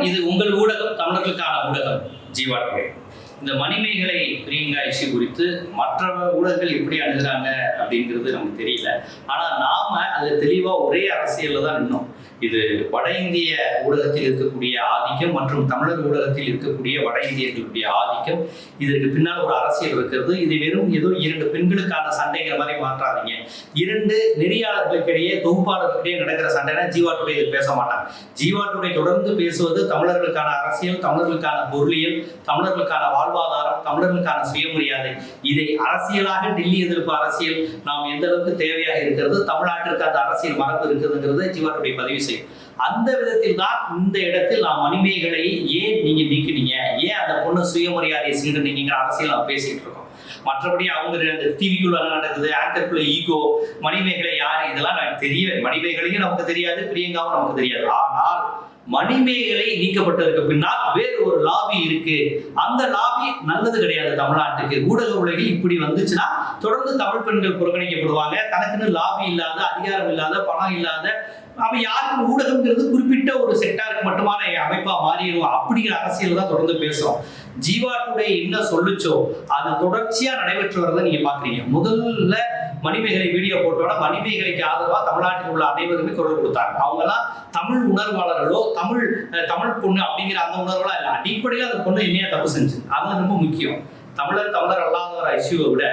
இது உங்கள் ஊடகம் தமிழர்களுக்கான ஊடகம். ஜீவா இந்த மணிமேகலை பிரியங்கா இஷ்யூ குறித்து மற்ற ஊழல்கள் எப்படி அணுகிறாங்க அப்படிங்கிறது நமக்கு தெரியல. ஆனால் நாம அது தெளிவாக ஒரே அரசியலில் தான் நின்னோம். இது வட இந்திய ஊடகத்தில் இருக்கக்கூடிய ஆதிக்கம் மற்றும் தமிழர் ஊடகத்தில் இருக்கக்கூடிய வட இந்தியர்களுடைய ஆதிக்கம். இதற்கு பின்னால் ஒரு அரசியல் இருக்கிறது. இது வெறும் ஏதோ இரண்டு பெண்களுக்கான சண்டைங்கிற மாதிரி மாற்றாதீங்க. இரண்டு நெறியாளர்களுக்கிடையே தொகுப்பாளர்களுக்கிடையே நடக்கிற சண்டைனா ஜீவா டுடே இது பேச மாட்டாங்க. ஜீவா டுடே தொடர்ந்து பேசுவது தமிழர்களுக்கான அரசியல் தமிழர்களுக்கான பொருளியல் தமிழர்களுக்கான வாழ்வாதாரம் தமிழர்களுக்கான சுயமரியாதை இதை அரசியலாக டெல்லி எதிர்ப்பு அரசியல் நாம் எந்த அளவுக்கு தேவையாக இருக்கிறது தமிழ்நாட்டிற்கு அந்த அரசியல் மரபு இருக்குதுங்கிறத ஜீவா பதிவு செய்யும். அந்த விதத்தில் தான் இந்த இடத்தில் நாம் மணிமேகலை ஏன் நீங்க நீக்கினீங்க? ஏன் அந்த பொண்ணு சுயமரியாதையை சீண்டுனீங்கிற அரசியல் நாம் பேசிட்டு இருக்கோம்? மற்றபடி அவங்க அந்த டிவிக்குள்ள என்ன நடக்குது? ஆங்கருக்குள்ள ஈகோ மணிமேகலை யார்? இதெல்லாம் எனக்கு தெரியவே மணிமேகலையும் நமக்கு தெரியாது பிரியங்காவும் நமக்கு தெரியாது. ஆனால் மணிமேகலை நீக்கப்பட்டதற்கு பின்னால் வேறு ஒரு லாபி இருக்கு. அந்த லாபி நல்லது கிடையாது தமிழ்நாட்டுக்கு. ஊடக உலகில் இப்படி வந்துச்சுன்னா தொடர்ந்து தமிழ் பெண்கள் புறக்கணிக்கப்படுவாங்க. தனக்குன்னு லாபி இல்லாத அதிகாரம் இல்லாத பணம் இல்லாத அவ யாருக்கும் ஊடகங்கிறது குறிப்பிட்ட ஒரு செக்டாருக்கு மட்டுமான அமைப்பா மாறிடும் அப்படிங்கிற அரசியல் தான் தொடர்ந்து பேசுறோம். ஜீவா டுடே என்ன சொல்லுச்சோ அது தொடர்ச்சியா நடைபெற்று வரதை நீங்க பாக்குறீங்க. முதல்ல மணிமேகலை வீடியோ போட்டோட மணிமேகலைக்கு ஆதரவா தமிழ்நாட்டில் உள்ள அனைவருமே குரல் கொடுத்தாங்க. அவங்கெல்லாம் தமிழ் உணர்வாளர்களோ தமிழ் தமிழ் பொண்ணு அப்படிங்கிற அந்த உணர்வுலாம் இல்லை. அடிப்படையில் அந்த பொண்ணு என்னையா தப்பு செஞ்சு அது ரொம்ப முக்கியம். தமிழர் தமிழர் அல்லாத ஒரு இஷ்யூவை விட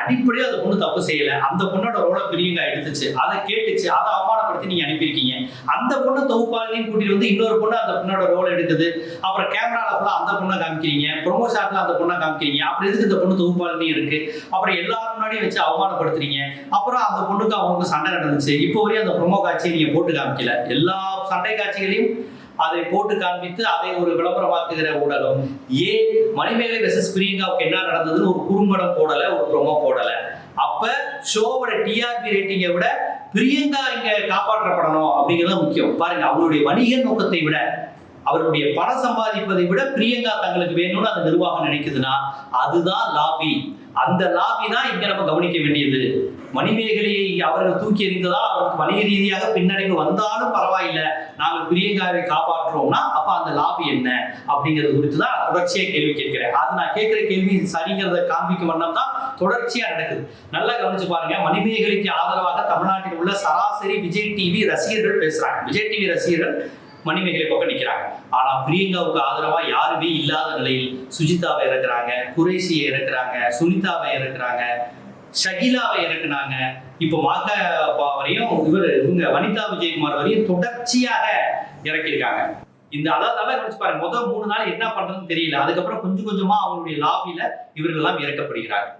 அடிப்படையாக அந்த பொண்ணு தப்பு செய்யலை. அந்த பொண்ணோட ரோலை பிரியங்கா எடுத்துச்சு. அதை கேட்டுச்சு. அதை அவமானப்படுத்தி நீங்க அனுப்பியிருக்கீங்க. அந்த பொண்ணு தொகுப்பாளினையும் கூட்டிட்டு வந்து இன்னொரு பொண்ணு அந்த பொண்ணோட ரோல் எடுக்குது. அப்புறம் கேமரால ஃபுல்லா அந்த பொண்ணை காமிக்கிறீங்க. ப்ரொமோ ஷாட்ல அந்த பொண்ணை காமிக்கிறீங்க. அப்புறம் எதுக்கு இந்த பொண்ணு தொகுப்பாளினி இருக்கு? அப்புறம் எல்லாரும் முன்னாடியும் வச்சு அவமானப்படுத்துறீங்க. அப்புறம் அந்த பொண்ணுக்கு அவங்களுக்கு சண்டை நடந்துச்சு. இப்போ வரையும் அந்த ப்ரொமோ காட்சியை நீங்க போட்டு காமிக்கல. எல்லா சண்டை காட்சிகளையும் அதை போட்டு காண்பித்து அதை ஒரு விளம்பரமாக்குகிற ஊடகம். ஏன் மணிமேகலை வெர்சஸ் பிரியங்காவுக்கு என்ன நடந்ததுன்னு ஒரு குறும்படம் போடல ஒரு ப்ரோமோ போடல. அப்ப ஷோவோட டிஆர்பி ரேட்டிங்கை விட பிரியங்கா இங்க காப்பாற்றப்படணும் அப்படிங்கிறது முக்கியம். பாருங்க அவருடைய வணிக நோக்கத்தை விட அவருடைய பணம் சம்பாதிப்பதை விட பிரியங்கா தங்களுக்கு வேணும்னு அந்த நிர்வாகம் நினைக்குதுன்னா அதுதான் லாபி அந்த லாபி தான் இங்க நம்ம கவனிக்க வேண்டியது. மணிமேகலையை அவர்கள் தூக்கி எறிந்ததால் அவருக்கு வணிக ரீதியாக பின்னடைவு வந்தாலும் பரவாயில்லை. நாங்கள் பிரியங்காவை காப்பாற்றுறோம்னா அப்ப அந்த லாபி என்ன? அப்படிங்கிறது குறித்து தான் தொடர்ச்சியா கேள்வி கேட்கிறேன். அது நான் கேட்கிற கேள்வி சரிங்கிறத காண்பிக்கும் வண்ணம் தான் தொடர்ச்சியா நடக்குது. நல்லா கவனிச்சு பாருங்க. மணிமேகலைக்கு ஆதரவாக தமிழ்நாட்டில் உள்ள சராசரி விஜய் டிவி ரசிகர்கள் பேசுறாங்க. விஜய் டிவி ரசிகர்கள் மணிமேகலை பக்கம் நிற்கிறாங்க ஆனா பிரியங்காவுக்கு ஆதரவா யாருமே இல்லாத நிலையில் சுஜிதாவை இறக்குறாங்க குரேஷியை இறக்குறாங்க சுனிதாவை இறக்குறாங்க ஷகிலாவை இறக்குனாங்க. இப்போ மாக வரையும் இவர் இவங்க வனிதா விஜயகுமார் வரையும் தொடர்ச்சியாக இறக்கியிருக்காங்க. இந்த அதாவது நல்லா கவனிச்சு பாருங்க. முதல் மூணு நாள் என்ன பண்றதுன்னு தெரியல. அதுக்கப்புறம் கொஞ்சம் கொஞ்சமா அவங்களுடைய லாபியில இவர்கள் எல்லாம் இறக்கப்படுகிறார்கள்.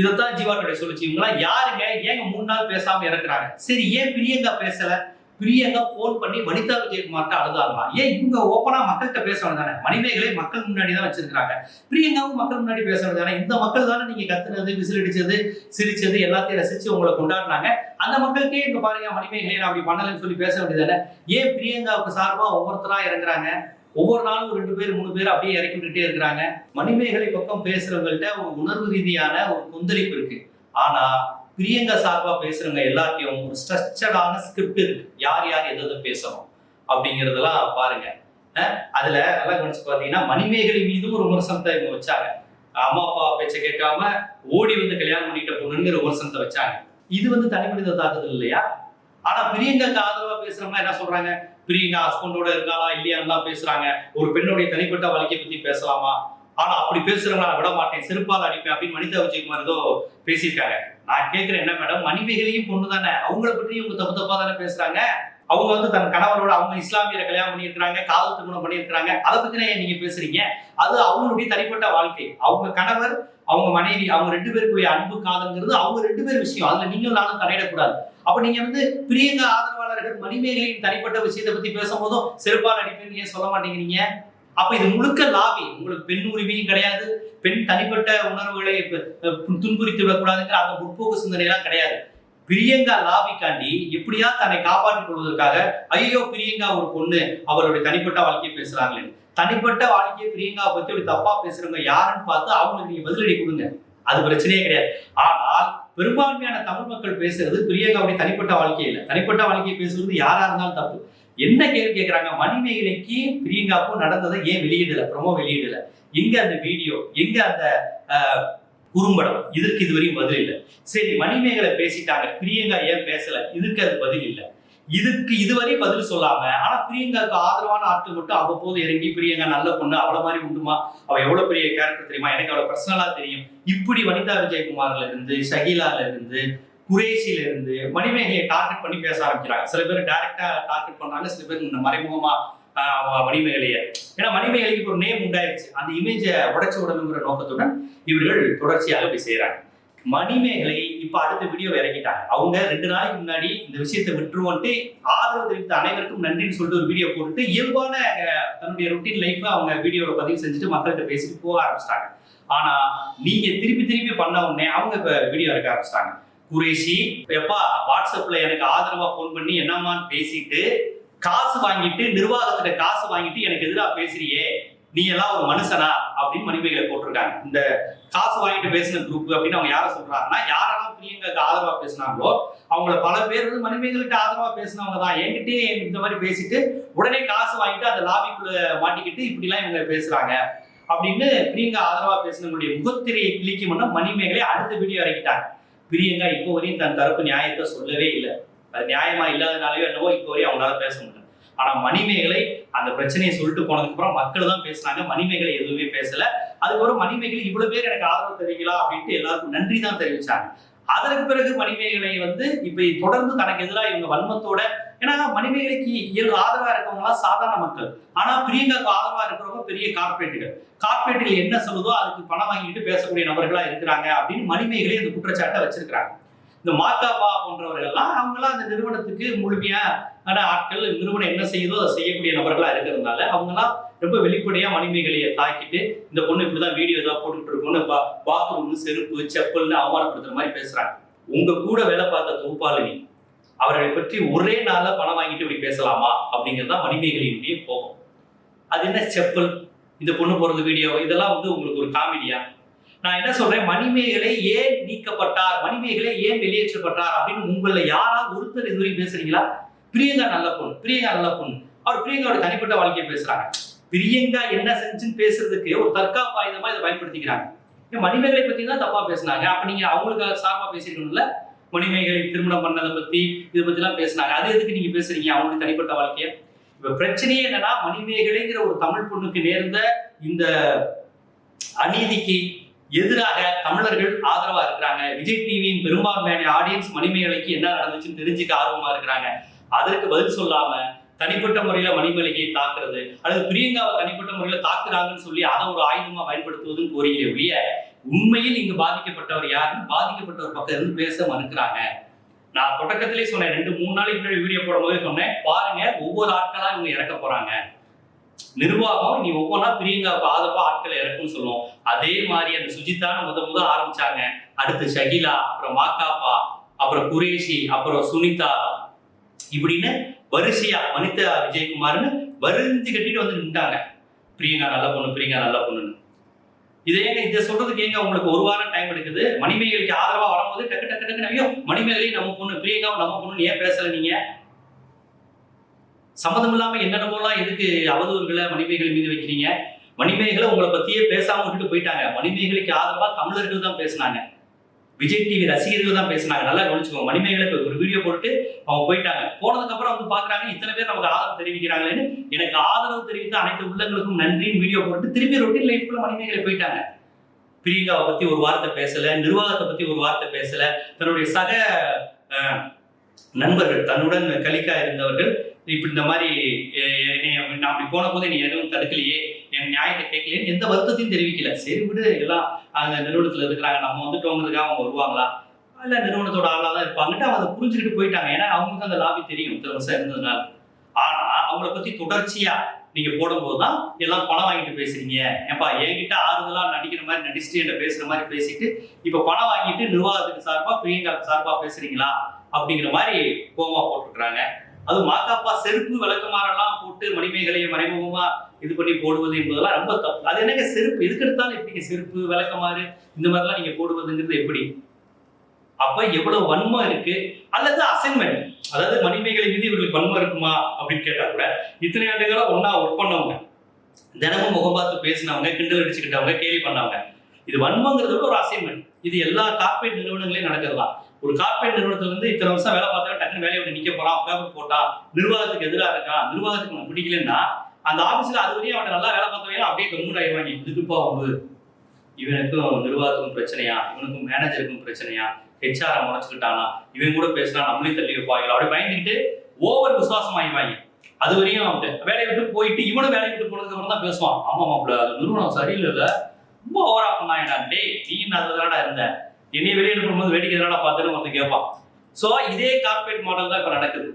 இதைத்தான் ஜீவா சொல்லிச்சு இவங்களாம் யாருங்க? ஏங்க மூணு நாள் பேசாம இறக்குறாங்க? சரி ஏன் பிரியங்கா பேசல? பிரியங்கா ஃபோன் பண்ணி வனிதா விஜயகுமார்கிட்ட அழுதாங்களாம். ஏன் இவங்க ஓப்பனா மக்கள்கிட்ட பேச தானே மணிமேகலை மக்கள் முன்னாடி தான் வச்சிருக்காங்க பிரியங்காவும் மக்கள் முன்னாடி பேச தானே இந்த மக்கள் தானே நீங்க கத்துனது விசிலடிச்சது சிரிச்சது எல்லாத்தையும் ரசிச்சு உங்களை கொண்டாடினாங்க. அந்த மக்களுக்கே இங்க பாருங்க மணிமேகலை நான் அப்படி பண்ணலன்னு சொல்லி பேச வேண்டியதானே ஏன் பிரியங்காவுக்கு சார்பா ஒவ்வொருத்தரா இறங்குறாங்க? ஒவ்வொரு நாளும் ஒரு ரெண்டு பேர் மூணு பேர் அப்படியே இறக்கி விட்டுட்டே இருக்கிறாங்க. மணிமேகலை பக்கம் பேசுறவங்கள்ட்ட ஒரு உணர்வு ரீதியான ஒரு கொந்தளிப்பு இருக்கு. ஆனா பிரியங்கா சார்பா பேசுறவங்க எல்லாத்தையும் ஒரு ஸ்ட்ரக்சர்டான ஸ்கிரிப்ட் இருக்கு. யார் யார் எதை பேசணும் அப்படிங்கறதெல்லாம் பாருங்க. அதுல நல்லா கவனிச்சு பாத்தீங்கன்னா மணிமேகலை மீதும் ஒரு விமர்சனத்தை இவங்க வச்சாங்க. அம்மா அப்பா பேச்சை கேட்காம ஓடி வந்து கல்யாணம் பண்ணிட்ட பொண்ணுங்கிற விமர்சனத்தை வச்சாங்க. இது வந்து தனிமனித தாக்குதல் இல்லையா? ஆனா பிரியங்காக்கு ஆதரவா பேசுறவங்க என்ன சொல்றாங்க? பிரியங்கா ஹஸ்பண்டோட இருக்காளா இல்லையான்லாம் பேசுறாங்க. ஒரு பெண்ணுடைய தனிப்பட்ட வாழ்க்கையை பத்தி பேசலாமா? ஆனா அப்படி பேசுறவங்களா நான் விட மாட்டேன் செருப்பால் அடிப்பேன் அப்படின்னு வனிதா விஜயகுமார் ஏதோ பேசியிருக்காங்க. நான் கேட்கிறேன் என்ன மேடம் மணிமேகலையும் பொண்ணு தானே அவங்கள பற்றி இவங்க தப்பு தப்பா தானே பேசுறாங்க? அவங்க வந்து தன் கணவரோட அவங்க இஸ்லாமியரை கல்யாணம் பண்ணியிருக்கிறாங்க காதல் திருமணம் பண்ணியிருக்கிறாங்க. அதை பத்தின ஏன் நீங்க பேசுறீங்க? அது அவங்களுடைய தனிப்பட்ட வாழ்க்கை. அவங்க கணவர் அவங்க மனைவி அவங்க ரெண்டு பேருக்குரிய அன்பு காதல்ங்கிறது அவங்க ரெண்டு பேர் விஷயம். அதுல நீங்களும் நானும் தலையிடக்கூடாது. அப்ப நீங்க வந்து பிரியங்கா ஆதரவாளர்கள் மணிமேகலையின் தனிப்பட்ட விஷயத்தை பத்தி பேசும்போதும் செருப்பால் அடிப்பேன்னு ஏன் சொல்ல மாட்டேங்கிறீங்க? அப்ப இது முழுக்க லாபி. உங்களுக்கு பெண் உரிமையும் கிடையாது. பெண் தனிப்பட்ட உணர்வுகளை துன்புறுத்தி விடக்கூடாதுங்கிற அந்த முற்போக்கு சிந்தனைலாம் கிடையாது. பிரியங்கா லாபிக்காண்டி எப்படியா தன்னை காப்பாற்றிக் கொள்வதற்காக ஐயோ பிரியங்கா ஒரு பொண்ணு அவருடைய தனிப்பட்ட வாழ்க்கையை பேசுறாங்களே. தனிப்பட்ட வாழ்க்கையை பிரியங்காவை பத்தி அப்படி தப்பா பேசுறவங்க யாருன்னு பார்த்து அவங்களுக்கு நீங்க பதிலடி கொடுங்க. அது பிரச்சனையே கிடையாது. ஆனால் பெரும்பான்மையான தமிழ் மக்கள் பேசுறது பிரியங்காவுடைய தனிப்பட்ட வாழ்க்கை இல்லை தனிப்பட்ட வாழ்க்கையை பேசுறது யாரா இருந்தாலும் தப்பு. என்ன கேள்வி கேட்கறாங்க மணிமேகலைக்கு பிரியங்காக்கும் நடந்ததை ஏன் வெளியிடல? ப்ரமோ வெளியிடல. எங்க அந்த வீடியோ எங்க அந்த குறும்படம்? இதற்கு இதுவரையும் பதில் இல்லை. சரி மணிமேகலை பேசிட்டாங்க. பிரியங்கா ஏன் பேசல? இதுக்கு அது பதில் இல்லை. இதுக்கு இதுவரை பதில் சொல்லாம ஆனா பிரியங்காவுக்கு ஆதரவான ஆட்கள் மட்டும் அவ்வப்போது இறங்கி பிரியங்கா நல்ல பொண்ணு அவள மாதிரி உண்டுமா? அவ எவ்வளவு பெரிய கேரக்டர் தெரியுமா? எனக்கு அவளை பர்சனலா தெரியும். இப்படி வனிதா விஜயகுமார்ல இருந்து ஷகிலால இருந்து குரேஷில இருந்து மணிமேகலையை டார்கெட் பண்ணி பேச ஆரம்பிக்கிறாங்க. சில பேர் டைரக்டா டார்கெட் பண்றாங்க சில பேர் இந்த மறைமுகமா ஆஹ், மணிமேகலையை ஏன்னா மணிமேகலைக்கு இப்போ ஒரு நேம் உண்டாயிருச்சு. அந்த இமேஜை உடைச்சு விடணுங்கிற நோக்கத்துடன் இவர்கள் தொடர்ச்சியாக போய் செய்யறாங்க மணிமேகலை இப்ப அடுத்த வீடியோ இறக்கிட்டாங்க. அவங்க ரெண்டு நாளைக்கு முன்னாடி இந்த விஷயத்தை விட்டுருவோன்ட்டு ஆதரவு தெரிவித்த அனைவருக்கும் நன்றின்னு சொல்லிட்டு ஒரு வீடியோ போட்டுட்டு இயல்பான தன்னுடைய ருட்டீன் லைஃப் அவங்க வீடியோவை பதிவு செஞ்சுட்டு மக்கள்கிட்ட பேசிட்டு போக ஆரம்பிச்சிட்டாங்க. ஆனா நீங்க திருப்பி திருப்பி பண்ண உடனே அவங்க இப்ப வீடியோ இறக்க ஆரம்பிச்சிட்டாங்க. குரேஷி எப்பா வாட்ஸ்அப்ல எனக்கு ஆதரவா ஃபோன் பண்ணி என்னம்மான்னு பேசிட்டு காசு வாங்கிட்டு நிர்வாகத்துல காசு வாங்கிட்டு எனக்கு எதிராக பேசுறியே நீ எல்லாம் ஒரு மனுஷனா? அப்படின்னு மணிமேகலை போட்டிருக்காங்க. இந்த காசு வாங்கிட்டு பேசின குரூப் அப்படின்னு அவங்க யாரை சொல்றாங்கன்னா யாரெல்லாம் பிரியங்காக்கு ஆதரவா பேசினாங்களோ அவங்கள பல பேர் வந்து மணிமேகலுக்கு ஆதரவா பேசினவங்க தான். என்கிட்டயே இந்த மாதிரி பேசிட்டு உடனே காசு வாங்கிட்டு அந்த லாபிக்குள்ள மாட்டிக்கிட்டு இப்படிலாம் இவங்க பேசுறாங்க. அப்படின்னு பிரியங்கா ஆதரவா பேசினவங்களுடைய முகத்திரையை கிளிக்கும் மணிமேகலை அடுத்த வீடியோ இறக்கிட்டாங்க. பிரியங்கா இப்போ வரையும் தன் தரப்பு நியாயத்தை சொல்லவே இல்லை. அது நியாயமா இல்லாதனாலயோ என்னவோ இப்போ வரையும் அவங்களால பேச முடியல. ஆனா மணிமேகலை அந்த பிரச்சனையை சொல்லிட்டு போனதுக்கு அப்புறம் மக்கள் தான் பேசினாங்க. மணிமேகலை எதுவுமே பேசல. அதுக்கப்புறம் மணிமேகலை இவ்வளவு பேர் எனக்கு ஆதரவு தெரிவிங்களா அப்படின்ட்டு எல்லாருக்கும் நன்றி தான் தெரிவிச்சாங்க. அதற்கு பிறகு மணிமேகலை வந்து இப்ப தொடர்ந்து தனக்கு எதிராக இவங்க வன்மத்தோட ஏன்னா மணிமேகலைக்கு இயல்பு ஆதரவா இருக்கவங்களாம் சாதாரண மக்கள். ஆனா பிரியங்காக்கு ஆதரவா இருக்கிறவங்க பெரிய கார்பரேட்டுகள் கார்பரேட்டுகள் என்ன சொல்லுதோ அதுக்கு பணம் வாங்கிட்டு பேசக்கூடிய நபர்களா இருக்கிறாங்க அப்படின்னு மணிமேகலை இந்த குற்றச்சாட்டை வச்சிருக்கிறாங்க. இந்த மாக்காப்பா போன்றவர்கள்லாம் அவங்களாம் அந்த நிறுவனத்துக்கு முழுமையா ஆட்கள் நிறுவனம் என்ன செய்யுதோ அதை செய்யக்கூடிய நபர்களா இருக்கிறதுனால அவங்களாம் ரொம்ப வெளிப்படையா மணிமேகலையை தாக்கிட்டு இந்த பொண்ணு இப்படிதான் வீடியோ ஏதாவது போட்டுக்கிட்டு இருக்கோம்னு பாத்ரூம் செருப்பு செப்பல்னு அவமானப்படுத்துற மாதிரி பேசுறாங்க. உங்க கூட வேலை பார்த்த தொகுப்பாளினி அவர்களை பற்றி ஒரே நாள்ல பணம் வாங்கிட்டு இப்படி பேசலாமா? அப்படிங்கிறது தான் மணிமேகலையினுடைய கோபம். அது என்ன செப்பல்? இந்த பொண்ணு போறது வீடியோ இதெல்லாம் வந்து உங்களுக்கு ஒரு காமெடியா நான் என்ன சொல்றேன்? மணிமேகலை ஏன் நீக்கப்பட்டார்? மணிமேகலை ஏன் வெளியேற்றப்பட்டார்? அப்படின்னு உங்களில் யாராவது ஒருத்தர் இதுவரை பேசுறீங்களா? பிரியங்கா நல்ல பொண்ணு பிரியங்கா நல்ல பொண்ணு. அவர் பிரியங்காவோட தனிப்பட்ட வாழ்க்கையை பேசுறாங்க. பிரியங்கா என்ன செஞ்சுன்னு பேசுறதுக்கு ஒரு தற்காப்பு ஆயுதமா இதை பயன்படுத்திக்கிறாங்க. மணிமேகலை பத்தி தான் தப்பா பேசுனாங்க. அப்ப நீங்க அவங்களுக்காக சார்பா பேசிருக்கணும்ல மணிமேகலை திருமணம் பண்ணதை பத்தி இதை பத்தி எல்லாம் பேசினாங்க. அது எதுக்கு நீங்க பேசுறீங்க? அவங்களுக்கு தனிப்பட்ட வாழ்க்கையை? இப்ப பிரச்சனையே என்னன்னா மணிமேகலைங்கிற ஒரு தமிழ் பொண்ணுக்கு நேர்ந்த இந்த அநீதிக்கு எதிராக தமிழர்கள் ஆதரவா இருக்கிறாங்க. விஜய் டிவியின் பெரும்பான்மையான ஆடியன்ஸ் மணிமேகலைக்கு என்ன நடந்துச்சுன்னு தெரிஞ்சுக்க ஆர்வமா இருக்கிறாங்க. அதற்கு பதில் சொல்லாம தனிப்பட்ட முறையில மணிமேகலையை தாக்குறது அல்லது பிரியங்காவை தனிப்பட்ட முறையில தாக்குறாங்கன்னு சொல்லி அதை ஒரு ஆயுதமா பயன்படுத்துவதுன்னு கோருகிறே ஒழிய உண்மையில் இங்கு பாதிக்கப்பட்டவர் யாருன்னு பாதிக்கப்பட்டவர் பக்கம் இருந்து பேச மறுக்கிறாங்க. நான் தொடக்கத்திலே சொன்னேன் ரெண்டு மூணு நாளைக்கு முன்னாடி வீடியோ போடும்போது சொன்னேன் பாருங்க ஒவ்வொரு ஆட்களா இவங்க இறக்க போறாங்க. நிர்வாகம் நீ ஒவ்வொன்றா பிரியங்காவுக்கு ஆதரவா ஆட்களை இறக்கும்னு சொல்லுவோம். அதே மாதிரி அந்த சுஜிதான்னு முத முத ஆரம்பிச்சாங்க. அடுத்து ஷகிலா அப்புறம் மாக்காப்பா அப்புறம் குரேஷி அப்புறம் சுனிதா. இப்படின்னு வரிசையா வனிதா விஜயகுமார்னு வரிஞ்சு கட்டிட்டு வந்து நின்றாங்க பிரியங்கா நல்ல பொண்ணு பிரியங்கா நல்ல பொண்ணுன்னு. இதை ஏங்க இதை சொல்றதுக்கு ஏங்க உங்களுக்கு ஒரு வாரம் டைம் எடுக்குது? மணிமேகலைக்கு ஆதரவா வரும்போது டக்கு டக்கு டக்கு ஐயோ மணிமேகலை நம்ம பொண்ணு பிரியங்கா நம்ம பொண்ணு ஏன் பேசல நீங்க? சம்மதம் இல்லாம என்னென்னமோலாம் எதுக்கு அவதூறுகளை மணிமேகலை மீது வைக்கிறீங்க? மணிமேகலை உங்களை பத்தியே பேசாம விட்டுட்டு போயிட்டாங்க. மணிமேகலைக்கு ஆதரவா தமிழர்கள் தான் பேசினாங்க. விஜய் டிவி ரசிகர்கள் தான் பேசினாங்க. நல்லா கவனிச்சுக்கோங்க. மணிமேகலை ஒரு வீடியோ போட்டு அவங்க போயிட்டாங்க. போனதுக்கு அப்புறம் வந்து பாக்குறாங்க இத்தனை பேர் நமக்கு ஆதரவு தெரிவிக்கிறாங்களேன்னு எனக்கு ஆதரவு தெரிவித்த அனைத்து உள்ளங்களுக்கும் நன்றின்னு வீடியோ போட்டு திரும்பி ரொட்டீன் லைஃப்ல மணிமேகலை போயிட்டாங்க. பிரியங்காவை பத்தி ஒரு வார்த்தை பேசல நிர்வாகத்தை பத்தி ஒரு வார்த்தை பேசல. தன்னுடைய சக நண்பர்கள் தன்னுடன் கலிக்கா இருந்தவர்கள் இப்படி இந்த மாதிரி என்னை நான் அப்படி போன போது நீ எதுவும் தடுக்கலையே என் நியாயத்தை கேட்கலையேன்னு எந்த வருத்தத்தையும் தெரிவிக்கல. சரி விடு எல்லாம் அந்த நிறுவனத்தில் இருக்கிறாங்க நம்ம வந்துட்டோங்கிறதுக்காக அவங்க வருவாங்களா? இல்லை நிறுவனத்தோட ஆளாக தான் இருப்பாங்கட்டு அவங்க அதை புரிஞ்சுக்கிட்டு போயிட்டாங்க. ஏன்னா அவங்களுக்கு அந்த லாபி தெரியும் இத்தனை வருஷம் இருந்ததுனால. ஆனால் அவங்கள பற்றி தொடர்ச்சியாக நீங்க போடும்போது தான் எல்லாம் பணம் வாங்கிட்டு பேசுறீங்க. ஏப்பா என்கிட்ட ஆறுதலா நடிக்கிற மாதிரி நடிச்சுட்டு என்கிட்ட பேசுற மாதிரி பேசிட்டு இப்ப பணம் வாங்கிட்டு நிர்வாகத்துக்கு சார்பா பிரியங்காவுக்கு சார்பா பேசுறீங்களா? அப்படிங்கிற மாதிரி கோவா போட்டிருக்கிறாங்க. அது மாக்காப்பா செருப்பு விளக்கமாறெல்லாம் போட்டு மணிமேகலையை மறைமுகமா இது பண்ணி போடுவது என்பதெல்லாம் ரொம்ப தப்பு. அது என்னங்க செருப்பு? எதுக்கெடுத்தாலும் எப்படிங்க செருப்பு விளக்கமாறு இந்த மாதிரிலாம் நீங்க போடுவதுங்கிறது எப்படி? அப்ப எவ்வளவு வன்மம் இருக்கு? அல்லது அசைன்மெண்ட் அதாவது மணிமேகலை மீது இவர்களுக்கு வன்மம் இருக்குமா? அப்படின்னு கேட்டா கூட இத்தனை ஆண்டுகளா ஒன்னா ஒர்க் பண்ணவங்க தினமும் முகம் பார்த்து பேசினவங்க கிண்டல் அடிச்சுக்கிட்டவங்க கேலி பண்ணவங்க இது வன்மங்கிறது கூட ஒரு அசைன்மெண்ட் இது எல்லா கார்பரேட் நிறுவனங்களையும் நடக்கிறதா? ஒரு கார்பரேட் நிறுவனத்துல இருந்து இத்தனை வருஷம் வேலை பார்த்தா டக்குனு வேலையை விட்டு நிக்க போறான் பேப்பர் போட்டா நிர்வாகத்துக்கு எதிராக இருக்கான் நிர்வாகத்துக்கு உனக்கு பிடிக்கலன்னா அந்த ஆபீஸ்ல அது வரையும் அவன் நல்லா வேலை பார்த்தவங்க அப்படியே கம்முன் ஆயிடுவாங்க இதுக்குப்பா வந்து இவனுக்கும் நிர்வாகத்துக்கும் பிரச்சனையா? இவனுக்கும் மேனேஜருக்கும் பிரச்சனையா? ஹெச்ஆரை முறைச்சுக்கிட்டானா? இவன் கூட பேசினா நம்மளையும் தள்ளி வைப்பாங்க அப்படி பயந்துக்கிட்டு ஓவர் விசுவாசம் ஆகிவாங்க அது வரையும் அவன் வேலையை விட்டு போயிட்டு இவனும் வேலையை விட்டு போனதுக்கு அப்புறம் தான் பேசுவான். ஆமா மாப்பிள்ள அது நிறுவனம் சரியில்லை ரொம்ப ஓவரா பண்ணாங்கடா. டேய் நீ நல்லதாடா இருந்த? என்னைய வெளியே அனுப்பும்போது வேடிக்கை தானடா பார்த்துன்னு வந்து கேட்பான் ஸோ இதே கார்ப்பரேட் மாடல் தான் இப்போ நடக்குது.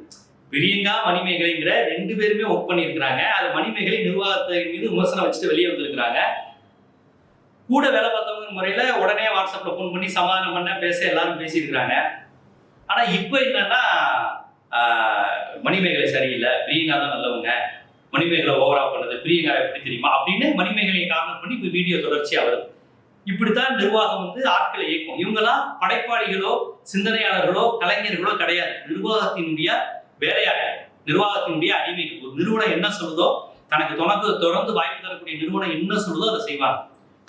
பிரியங்கா மணிமேகலைங்கிற ரெண்டு பேருமே ஒர்க் பண்ணியிருக்கிறாங்க. அது மணிமேகலை நிர்வாகத்தை மீது விமர்சனம் வச்சுட்டு வெளியே வந்திருக்கிறாங்க. கூட வேலை பார்த்தவங்க முறையில் உடனே வாட்ஸ்அப்பில் ஃபோன் பண்ணி சமாதானம் பண்ண பேச எல்லாரும் பேசியிருக்கிறாங்க. ஆனால் இப்போ என்னன்னா மணிமேகலை சரியில்லை. பிரியங்கா தான் நல்லவங்க. மணிமேகலை ஓவரா பண்ணுது. பிரியங்கா எப்படி தெரியுமா? அப்படின்னு மணிமேகலையை காரணம் பண்ணி இப்போ வீடியோ தொடர்ச்சியாக வருது. இப்படித்தான் நிர்வாகம் வந்து ஆட்களை இயக்கும். இவங்கெல்லாம் படைப்பாளிகளோ சிந்தனையாளர்களோ கலைஞர்களோ கிடையாது. நிர்வாகத்தினுடைய வேலையாட்கள் நிர்வாகத்தினுடைய அடிமைகள். ஒரு நிறுவனம் என்ன சொல்லுதோ தனக்கு தொடர்ந்து தொடர்ந்து வாய்ப்பு தரக்கூடிய நிறுவனம் என்ன சொல்லுதோ அதை செய்வாங்க.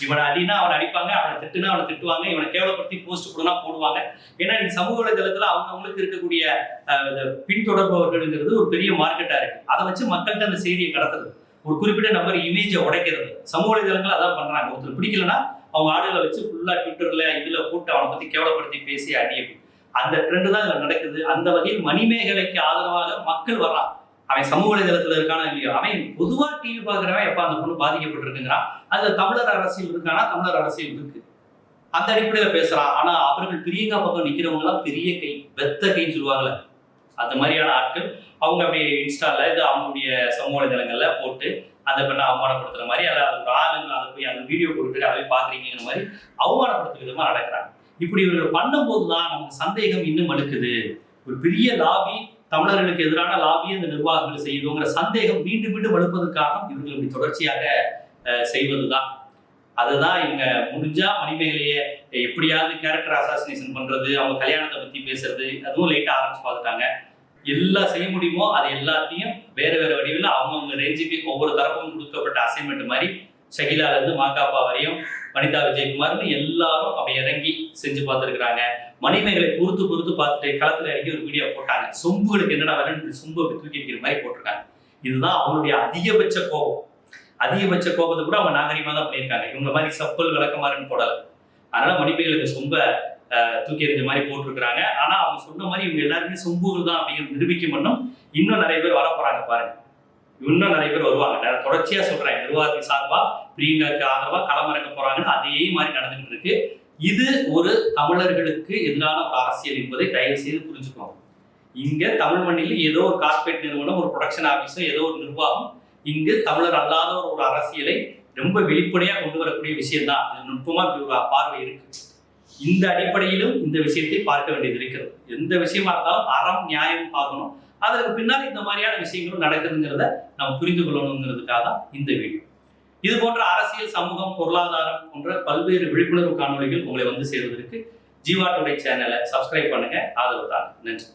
இவனை அடினா அவனை அடிப்பாங்க அவனை திட்டுனா அவனை திட்டுவாங்க இவனை கேவலப்படுத்தி போஸ்ட் போடுனா போடுவாங்க. ஏன்னா நீங்க சமூக வலைதளத்துல அவங்க அவங்களுக்கு இருக்கக்கூடிய இந்த பின்தொடர்பவர்கள்ங்கிறது ஒரு பெரிய மார்க்கெட்டா இருக்கு. அதை வச்சு மக்கள்கிட்ட அந்த செய்தியை கடத்துறது. ஒரு குறிப்பிட்ட நம்பர் இமேஜை உடைக்கிறது. சமூக வலைதளங்கள் அதான் பண்றாங்க. ஒருத்தர் பிடிக்கலன்னா அவங்க ஆடுகளை வச்சு ஃபுல்லா ட்விட்டர்ல இதுல போட்டு அவனை பத்தி கேவலப்படுத்தி பேசி அடி அந்த ட்ரெண்டு தான் இதுல நடக்குது. அந்த வகையில் மணிமேகலைக்கு ஆதரவாக மக்கள் வர்றான் அவன் சமூக வலைதளத்துல இருக்கானா இல்லையோ? அவன் பொதுவா டிவி பாக்குறவன் எப்ப அந்த பொண்ணு பாதிக்கப்பட்டிருக்குங்கிறான். அதுல தமிழர் அரசியல் இருக்கானா? தமிழர் அரசியல் இருக்கு. அந்த அடிப்படையில பேசுறான். ஆனா அவர்கள் பிரியங்கா பக்கம் நிக்கிறவங்க எல்லாம் பெரிய கை வெத்த கைன்னு சொல்லுவாங்கல்ல. அந்த மாதிரியான ஆட்கள் அவங்க அப்படியே இன்ஸ்டால இது அவங்களுடைய சமூக வலைதளங்கள்ல போட்டு அந்த பெண்ணை அவமானப்படுத்துற மாதிரி அதை அது ஒரு ஆளுங்க அதை போய் அந்த வீடியோ போட்டுட்டு அதை போய் பாக்குறீங்கிற மாதிரி அவமானப்படுத்துற விதமா நடக்கிறாங்க. இப்படி இவர்கள் பண்ணும்போது தான் நமக்கு சந்தேகம் இன்னும் அழுக்குது. ஒரு பெரிய லாபி தமிழர்களுக்கு எதிரான லாபியை அந்த நிர்வாகங்கள் செய்யுதுங்கிற சந்தேகம் மீண்டும் மீண்டும் வலுப்பதற்கு காரணம் இவர்கள் இப்படி தொடர்ச்சியாக செய்வது செய்வதுதான். அதுதான் இவங்க முடிஞ்சா மணிமேகலையை எப்படியாவது கேரக்டர் அசாசினேஷன் பண்றது அவங்க கல்யாணத்தை பத்தி பேசுறது அதுவும் லைட்டா ஆரம்பிச்சு பார்த்துட்டாங்க. எல்லாம் செய்ய முடியுமோ அது எல்லாத்தையும் வேற வேற வடிவில் அவங்கவுங்க ரேஞ்சுக்கு ஒவ்வொரு தரப்பும் கொடுக்கப்பட்ட அசைன்மெண்ட் மாதிரி ஷகிலால இருந்து மாகாப்பா வரையும் வனிதா விஜயகுமார்னு எல்லாரும் அப்படி இறங்கி செஞ்சு பார்த்துருக்குறாங்க. மணிமேகலை பொறுத்து பொறுத்து பார்த்துட்டு களத்தில் இறங்கி ஒரு வீடியோ போட்டாங்க. சொம்புகளுக்கு என்னடா வரேன்னு சொம்பு அப்படி தூக்கி வைக்கிற மாதிரி போட்டிருக்காங்க. இதுதான் அவங்களுடைய அதிகபட்ச கோபம். அதிகபட்ச கோபத்தை கூட அவங்க நாகரிகமாக தான் பண்ணியிருக்காங்க. இவங்க மாதிரி சப்பல் விளக்கமாறுன்னு போடல. அதனால மணிமேகலுக்கு சொம்ப தூக்கி எறிஞ்ச மாதிரி போட்டிருக்கிறாங்க. ஆனா அவங்க சொன்ன மாதிரி இவங்க எல்லாருமே சொம்புகள் தான் அப்படிங்கிறது நிரூபிக்கும் பண்ணும் இன்னும் நிறைய பேர் வர போறாங்க பாருங்க. இன்னும் நிறைய பேர் வருவாங்க. நான் தொடர்ச்சியா சொல்றேன். நிர்வாகத்தின் சார்பா பிரியங்காவுக்கு ஆதரவா களமிறக்க போறாங்கன்னு அதே மாதிரி நடந்துகிட்டு இருக்கு. இது ஒரு தமிழர்களுக்கு எதிரான ஒரு அரசியல் என்பதை தயவு செய்து புரிஞ்சுக்கோங்க. இங்க தமிழ் மண்ணில் ஏதோ ஒரு கார்பரேட் நிறுவனம் ஒரு ப்ரொடக்ஷன் ஆபீஸோ ஏதோ ஒரு நிர்வாகம் இங்கு தமிழர் அல்லாத ஒரு அரசியலை ரொம்ப வெளிப்படையா கொண்டு வரக்கூடிய விஷயம் தான் நுட்பமா இப்படி ஒரு பார்வை இருக்கு. இந்த அடிப்படையிலும் இந்த விஷயத்தை பார்க்க வேண்டியது இருக்கிறது எந்த விஷயமா இருந்தாலும் அறம் நியாயம் பார்க்கணும். அதற்கு பின்னால் இந்த மாதிரியான விஷயங்களும் நடக்குதுங்கிறத நம்ம புரிந்து கொள்ளணுங்கிறதுக்காக தான் இந்த வீடியோ. இது போன்ற அரசியல் சமூகம் பொருளாதாரம் போன்ற பல்வேறு விழிப்புணர்வு காணொளிகள் உங்களை வந்து சேர்வதற்கு ஜீவாட்டுடைய சேனலை சப்ஸ்கிரைப் பண்ணுங்க. ஆதரவு தான் நன்றி.